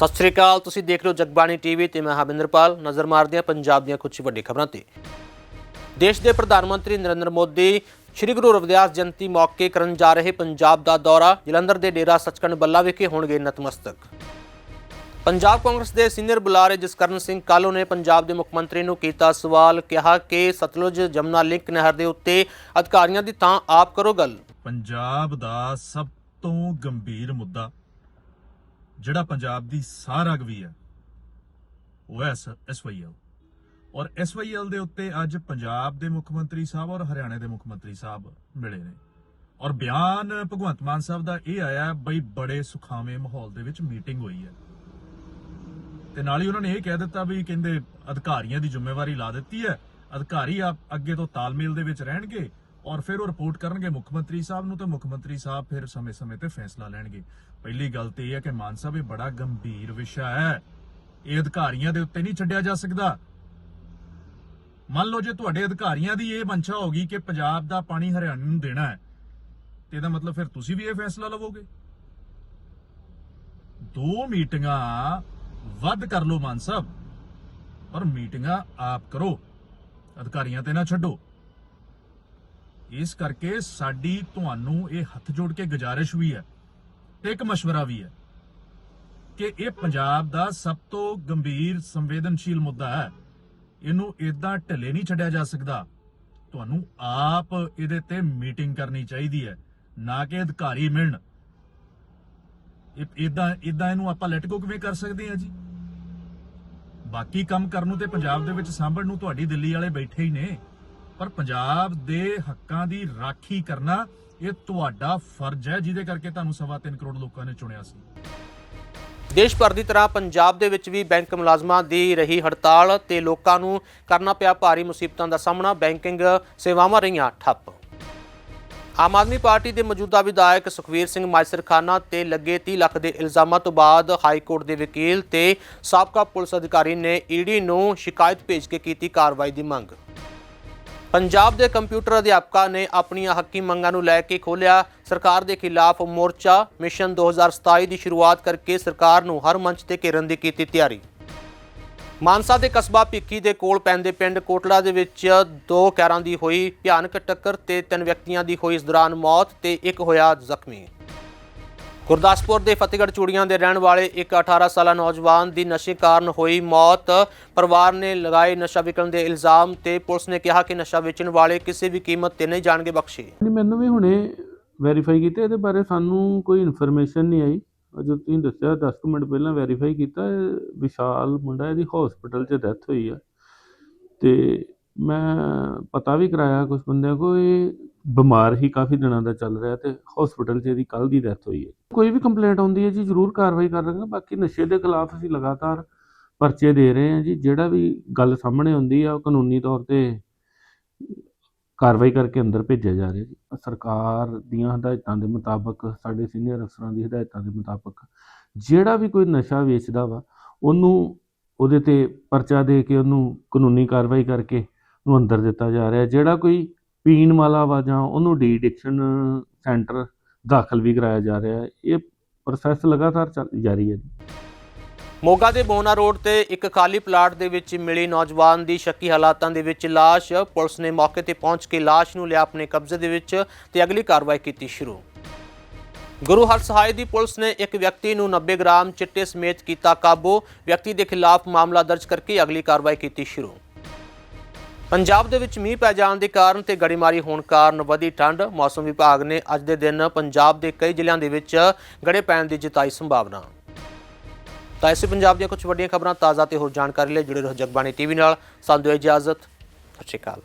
ਸਤਿ ਸ੍ਰੀ ਅਕਾਲ, ਤੁਸੀਂ ਦੇਖ ਰਹੇ ਹੋ ਜਗਬਾਣੀ ਟੀਵੀ ਤੇ ਮੈਂ ਹਰਵਿੰਦਰਪਾਲ ਨਜ਼ਰ ਮਾਰਦੇ ਹਾਂ ਪੰਜਾਬ ਦੀਆਂ ਕੁਝ ਵੱਡੀਆਂ ਖਬਰਾਂ ਤੇ। ਦੇਸ਼ ਦੇ ਪ੍ਰਧਾਨ ਮੰਤਰੀ ਨਰਿੰਦਰ ਮੋਦੀ ਸ੍ਰੀ ਗੁਰੂ ਰਵਿਦਾਸ ਜਯੰਤੀ ਮੌਕੇ ਕਰਨ ਜਾ ਰਹੇ ਪੰਜਾਬ ਦਾ ਦੌਰਾ। ਜਲੰਧਰ ਦੇ ਡੇਰਾ ਸੱਚਖੰਡ ਬੱਲਾ ਵਿਖੇ ਹੋਣਗੇ ਨਤਮਸਤਕ। ਪੰਜਾਬ ਕਾਂਗਰਸ ਦੇ ਸੀਨੀਅਰ ਬੁਲਾਰੇ ਜਸਕਰਨ ਸਿੰਘ ਕਾਲੋ ਨੇ ਪੰਜਾਬ ਦੇ ਮੁੱਖ ਮੰਤਰੀ ਨੂੰ ਕੀਤਾ ਸਵਾਲ, ਕਿਹਾ ਕਿ ਸਤਲੁਜ ਜਮਨਾ ਲਿੰਕ ਨਹਿਰ ਦੇ ਉੱਤੇ ਅਧਿਕਾਰੀਆਂ ਦੀ ਥਾਂ ਆਪ ਕਰੋ ਗੱਲ। ਪੰਜਾਬ ਦਾ ਸਭ ਤੋਂ ਗੰਭੀਰ ਮੁੱਦਾ ਜਿਹੜਾ ਪੰਜਾਬ ਦੀ ਸਾਹ ਰਗਵੀ ਹੈ, ਉਹ ਹੈ ਐਸਵਾਈਐਲ ਔਰ ਐਸਵਾਈਐਲ ਦੇ ਉੱਤੇ ਅੱਜ ਪੰਜਾਬ ਦੇ ਮੁੱਖ ਮੰਤਰੀ ਸਾਹਿਬ ਔਰ ਹਰਿਆਣਾ ਦੇ ਮੁੱਖ ਮੰਤਰੀ ਸਾਹਿਬ ਮਿਲੇ ਨੇ। ਔਰ ਬਿਆਨ ਭਗਵੰਤ ਮਾਨ ਸਾਹਿਬ ਦਾ ਇਹ ਆਇਆ, ਬਈ ਬੜੇ ਸੁਖਾਵੇਂ ਮਾਹੌਲ ਦੇ ਵਿੱਚ ਮੀਟਿੰਗ ਹੋਈ ਹੈ। ਤੇ ਨਾਲ ਹੀ ਉਹਨਾਂ ਨੇ ਇਹ ਕਹਿ ਦਿੱਤਾ ਵੀ ਕਹਿੰਦੇ ਅਧਿਕਾਰੀਆਂ ਦੀ ਜ਼ਿੰਮੇਵਾਰੀ ਲਾ ਦਿੱਤੀ ਹੈ, ਅਧਿਕਾਰੀ ਆ ਅੱਗੇ ਤੋਂ ਤਾਲਮੇਲ ਦੇ ਵਿੱਚ ਰਹਿਣਗੇ ਔਰ ਫਿਰ ਉਹ ਰਿਪੋਰਟ ਕਰਨਗੇ ਮੁੱਖ ਮੰਤਰੀ ਸਾਹਿਬ ਨੂੰ ਤੇ ਮੁੱਖ ਮੰਤਰੀ ਸਾਹਿਬ ਫਿਰ ਸਮੇਂ-ਸਮੇਂ ਤੇ ਫੈਸਲਾ ਲੈਣਗੇ। ਪਹਿਲੀ ਗੱਲ ਤੇ ਇਹ ਹੈ ਕਿ ਮਾਨ ਸਾਹਿਬ, ਇਹ ਬੜਾ ਗੰਭੀਰ ਵਿਸ਼ਾ ਹੈ। ਇਹ ਅਧਿਕਾਰੀਆਂ ਦੇ ਉੱਤੇ ਨਹੀਂ ਛੱਡਿਆ ਜਾ ਸਕਦਾ। ਮੰਨ ਲਓ ਜੇ ਤੁਹਾਡੇ ਅਧਿਕਾਰੀਆਂ ਦੀ ਇਹ ਮਨਸ਼ਾ ਹੋਗੀ ਕਿ ਪੰਜਾਬ ਦਾ ਪਾਣੀ ਹਰਿਆਣਾ ਨੂੰ ਦੇਣਾ ਹੈ, ਤੇ ਇਹਦਾ ਮਤਲਬ ਫਿਰ ਤੁਸੀਂ ਵੀ ਇਹ ਫੈਸਲਾ ਲਵੋਗੇ। ਦੋ ਮੀਟਿੰਗਾਂ ਵੱਧ ਕਰ ਲਓ ਮਾਨ ਸਾਹਿਬ, ਪਰ ਮੀਟਿੰਗਾਂ ਆਪ ਕਰੋ। ਅਧਿਕਾਰੀਆਂ ਤੇ ਨਾ ਛੱਡੋ। ਇਸ ਕਰਕੇ ਸਾਡੀ ਤੁਹਾਨੂੰ ਇਹ ਹੱਥ ਜੋੜ ਕੇ ਗੁਜਾਰਿਸ਼ ਵੀ ਹੈ ਤੇ ਇੱਕ مشਵਰਾ ਵੀ ਹੈ ਕਿ ਇਹ ਪੰਜਾਬ ਦਾ ਸਭ ਤੋਂ ਗੰਭੀਰ ਸੰਵੇਦਨਸ਼ੀਲ ਮੁੱਦਾ ਹੈ। ਇਹਨੂੰ ਇਦਾਂ ਢਿੱਲੇ ਨਹੀਂ ਛੱਡਿਆ ਜਾ ਸਕਦਾ। ਤੁਹਾਨੂੰ ਆਪ ਇਹਦੇ ਤੇ ਮੀਟਿੰਗ ਕਰਨੀ ਚਾਹੀਦੀ ਹੈ, ਨਾ ਕਿ ਅਧਿਕਾਰੀ ਮਿਲਣ। ਇਦਾਂ ਇਦਾਂ ਇਹਨੂੰ ਆਪਾਂ ਲੈਟ ਗੋ ਕਿਵੇਂ ਕਰ ਸਕਦੇ ਹਾਂ ਜੀ? ਬਾਕੀ ਕੰਮ ਕਰਨ ਨੂੰ ਤੇ ਪੰਜਾਬ ਦੇ ਵਿੱਚ ਸਾਂਭਣ ਨੂੰ ਤੁਹਾਡੀ ਦਿੱਲੀ ਵਾਲੇ ਬੈਠੇ ਹੀ ਨੇ। ਪਰ ਪੰਜਾਬ ਦੇ ਹੱਕਾਂ ਦੀ ਰਾਖੀ ਕਰਨਾ ਇਹ ਤੁਹਾਡਾ ਫਰਜ਼ ਹੈ, ਜਿਹਦੇ ਕਰਕੇ ਤੁਹਾਨੂੰ ਸਵਾ ਤਿੰਨ ਕਰੋੜ ਲੋਕਾਂ ਨੇ ਚੁਣਿਆ ਸੀ। ਦੇਸ਼ ਭਰ ਦੀ ਤਰ੍ਹਾਂ ਪੰਜਾਬ ਦੇ ਵਿੱਚ ਵੀ ਬੈਂਕ ਮੁਲਾਜ਼ਮਾਂ ਦੀ ਰਹੀ ਹੜਤਾਲ ਤੇ ਲੋਕਾਂ ਨੂੰ ਕਰਨਾ ਪਿਆ ਭਾਰੀ ਮੁਸੀਬਤਾਂ ਦਾ ਸਾਹਮਣਾ, ਬੈਂਕਿੰਗ ਸੇਵਾਵਾਂ ਰਹੀਆਂ ਠੱਪ। ਆਮ ਆਦਮੀ ਪਾਰਟੀ ਦੇ ਮੌਜੂਦਾ ਵਿਧਾਇਕ ਸੁਖਵੀਰ ਸਿੰਘ ਮਾਇਸਰਖਾਨਾ ਤੇ ਲੱਗੇ 30 ਲੱਖ ਦੇ ਇਲਜ਼ਾਮਾਂ ਤੋਂ ਬਾਅਦ ਹਾਈ ਕੋਰਟ ਦੇ ਵਕੀਲ ਤੇ ਸਾਬਕਾ ਪੁਲਿਸ ਅਧਿਕਾਰੀ ਨੇ ਈਡੀ ਨੂੰ ਸ਼ਿਕਾਇਤ ਭੇਜ ਕੇ ਕੀਤੀ ਕਾਰਵਾਈ ਦੀ ਮੰਗ। ਪੰਜਾਬ ਦੇ ਕੰਪਿਊਟਰ ਅਧਿਆਪਕਾਂ ਨੇ ਆਪਣੀਆਂ ਹੱਕੀ ਮੰਗਾਂ ਨੂੰ ਲੈ ਕੇ ਖੋਲ੍ਹਿਆ। ਸਰਕਾਰ ਦੇ ਖਿਲਾਫ ਮੋਰਚਾ ਮਿਸ਼ਨ 2027 ਦੀ ਸ਼ੁਰੂਆਤ ਕਰਕੇ ਸਰਕਾਰ ਨੂੰ ਹਰ ਮੰਚ ਤੇ ਘੇਰਨ ਦੀ ਕੀਤੀ ਤਿਆਰੀ। ਮਾਨਸਾ ਦੇ ਕਸਬਾ ਭਿੱਖੀ ਦੇ ਕੋਲ ਪੈਂਦੇ ਪਿੰਡ ਕੋਟਲਾ ਦੇ ਵਿੱਚ ਦੋ ਕਾਰਾਂ ਦੀ ਹੋਈ ਭਿਆਨਕ ਟੱਕਰ ਤੇ ਤਿੰਨ ਵਿਅਕਤੀਆਂ ਦੀ ਹੋਈ ਇਸ ਦੌਰਾਨ ਮੌਤ ਤੇ ਇੱਕ ਹੋਇਆ ਜ਼ਖਮੀ। ਗੁਰਦਾਸਪੁਰ ਦੇ ਫਤਿਹਗੜ੍ਹ ਚੂੜੀਆਂ ਦੇ ਰਹਿਣ ਵਾਲੇ ਇੱਕ 18 ਸਾਲਾ ਨੌਜਵਾਨ ਦੀ ਨਸ਼ੇ ਕਾਰਨ ਹੋਈ ਮੌਤ। ਪਰਿਵਾਰ ਨੇ ਲਗਾਏ ਨਸ਼ਾ ਵਿਕਣ ਦੇ ਇਲਜ਼ਾਮ ਤੇ ਪੁਲਿਸ ਨੇ ਕਿਹਾ ਕਿ ਨਸ਼ਾ ਵੇਚਣ ਵਾਲੇ ਕਿਸੇ ਵੀ ਕੀਮਤ ਤੇ ਨਹੀਂ ਜਾਣਗੇ ਬਖਸ਼ੇ। ਨਹੀਂ, ਮੈਨੂੰ ਵੀ ਹੁਣੇ ਵੈਰੀਫਾਈ ਕੀਤਾ, ਇਹਦੇ ਬਾਰੇ ਸਾਨੂੰ ਕੋਈ ਇਨਫੋਰਮੇਸ਼ਨ ਨਹੀਂ ਆਈ। ਅਜੇ ਤੁਸੀਂ ਦੱਸਿਆ 10 ਕੁ ਮਿੰਟ ਪਹਿਲਾਂ ਵੈਰੀਫਾਈ ਕੀਤਾ ਵਿਸ਼ਾਲ ਮੁੰਡਾ, ਇਹਦੀ ਹਸਪੀਟਲ 'ਚ ਡੈਥ ਹੋਈ ਆ। ਤੇ ਮੈਂ ਪਤਾ ਵੀ ਕਰਾਇਆ ਕੁਝ ਬੰਦਿਆਂ ਕੋ ਇਹ ਬਿਮਾਰ ਹੀ ਕਾਫੀ ਦਿਨਾਂ ਦਾ ਚੱਲ ਰਿਹਾ ਤੇ ਹਸਪੀਟਲ 'ਚ ਇਹਦੀ ਕੱਲ ਦੀ ਡੈਥ ਹੋਈ ਹੈ। ਕੋਈ ਵੀ ਕੰਪਲੇਂਟ ਆਉਂਦੀ ਹੈ ਜੀ, ਜ਼ਰੂਰ ਕਾਰਵਾਈ ਕਰ ਰਹੇ ਬਾਕੀ ਨਸ਼ੇ ਦੇ ਖਿਲਾਫ ਅਸੀਂ ਲਗਾਤਾਰ ਪਰਚੇ ਦੇ ਰਹੇ ਹਾਂ ਜੀ। ਜਿਹੜਾ ਵੀ ਗੱਲ ਸਾਹਮਣੇ ਆਉਂਦੀ ਆ, ਉਹ ਕਾਨੂੰਨੀ ਤੌਰ ਤੇ ਕਾਰਵਾਈ ਕਰਕੇ ਅੰਦਰ ਭੇਜਿਆ ਜਾ ਰਿਹਾ ਜੀ। ਸਰਕਾਰ ਦੀਆਂ ਹਦਾਇਤਾਂ ਦੇ ਮੁਤਾਬਕ, ਸਾਡੇ ਸੀਨੀਅਰ ਅਫਸਰਾਂ ਦੀ ਹਦਾਇਤਾਂ ਦੇ ਮੁਤਾਬਕ, ਜਿਹੜਾ ਵੀ ਕੋਈ ਨਸ਼ਾ ਵੇਚਦਾ ਵਾ, ਉਹਨੂੰ ਉਹਦੇ ਤੇ ਪਰਚਾ ਦੇ ਕੇ ਉਹਨੂੰ ਕਾਨੂੰਨੀ ਕਾਰਵਾਈ ਕਰਕੇ ਉਹਨੂੰ ਅੰਦਰ ਦਿੱਤਾ ਜਾ ਰਿਹਾ। ਜਿਹੜਾ ਕੋਈ ਪੀਣ ਵਾਲਾ ਵਾ ਜਾਂ ਉਹਨੂੰ ਡੀ ਐਡਿਕਸ਼ਨ ਸੈਂਟਰ ਦਾਖਲ ਵੀ ਕਰਾਇਆ ਜਾ ਰਿਹਾ ਹੈ। ਇਹ ਪ੍ਰੋਸੈਸ ਲਗਾਤਾਰ ਜਾਰੀ ਹੈ ਮੋਗਾ ਦੇ ਬੋਨਾ ਰੋਡ ਤੇ ਇੱਕ ਖਾਲੀ ਪਲਾਟ ਦੇ ਵਿੱਚ ਮਿਲੀ ਨੌਜਵਾਨ ਦੀ ਸ਼ੱਕੀ ਹਾਲਾਤਾਂ ਦੇ ਵਿੱਚ ਲਾਸ਼। ਪੁਲਿਸ ਨੇ ਮੌਕੇ ਤੇ ਪਹੁੰਚ ਕੇ ਲਾਸ਼ ਨੂੰ ਲਿਆ ਆਪਣੇ ਕਬਜ਼ੇ ਦੇ ਵਿੱਚ ਤੇ ਅਗਲੀ ਕਾਰਵਾਈ ਕੀਤੀ ਸ਼ੁਰੂ। ਗੁਰੂ ਹਰ ਹਰਸਹਾਏ ਦੀ ਪੁਲਿਸ ਨੇ ਇੱਕ ਵਿਅਕਤੀ ਨੂੰ 90 ਗ੍ਰਾਮ ਚਿੱਟੇ ਸਮੇਤ ਕੀਤਾ ਕਾਬੂ। ਵਿਅਕਤੀ ਦੇ ਖਿਲਾਫ ਮਾਮਲਾ ਦਰਜ ਕਰਕੇ ਅਗਲੀ ਕਾਰਵਾਈ ਕੀਤੀ ਸ਼ੁਰੂ। ਪੰਜਾਬ ਦੇ ਵਿੱਚ ਮੀਂਹ ਪੈ ਜਾਣ ਦੇ ਕਾਰਨ ਤੇ ਗੜੇਮਾਰੀ ਹੋਣ ਕਾਰਨ ਵਧੀ ਠੰਡ। ਮੌਸਮ ਵਿਭਾਗ ਨੇ ਅੱਜ ਦੇ ਦਿਨ ਪੰਜਾਬ ਦੇ ਕਈ ਜ਼ਿਲ੍ਹਿਆਂ ਦੇ ਵਿੱਚ ਗੜੇ ਪੈਣ ਦੀ ਜਤਾਈ ਸੰਭਾਵਨਾ। ਤਾਂ ਇਸੇ ਪੰਜਾਬ ਦੀਆਂ ਕੁਝ ਵੱਡੀਆਂ ਖਬਰਾਂ ਤਾਜ਼ਾ ਤੇ ਹੋਰ ਜਾਣਕਾਰੀ ਲਈ ਜੁੜੇ ਰਹੋ ਜਗਬਾਣੀ ਟੀਵੀ ਨਾਲ। ਸਾਨੂੰ ਦਿਓ ਇਜਾਜ਼ਤ। ਸਤਿ ਸ਼੍ਰੀ ਅਕਾਲ।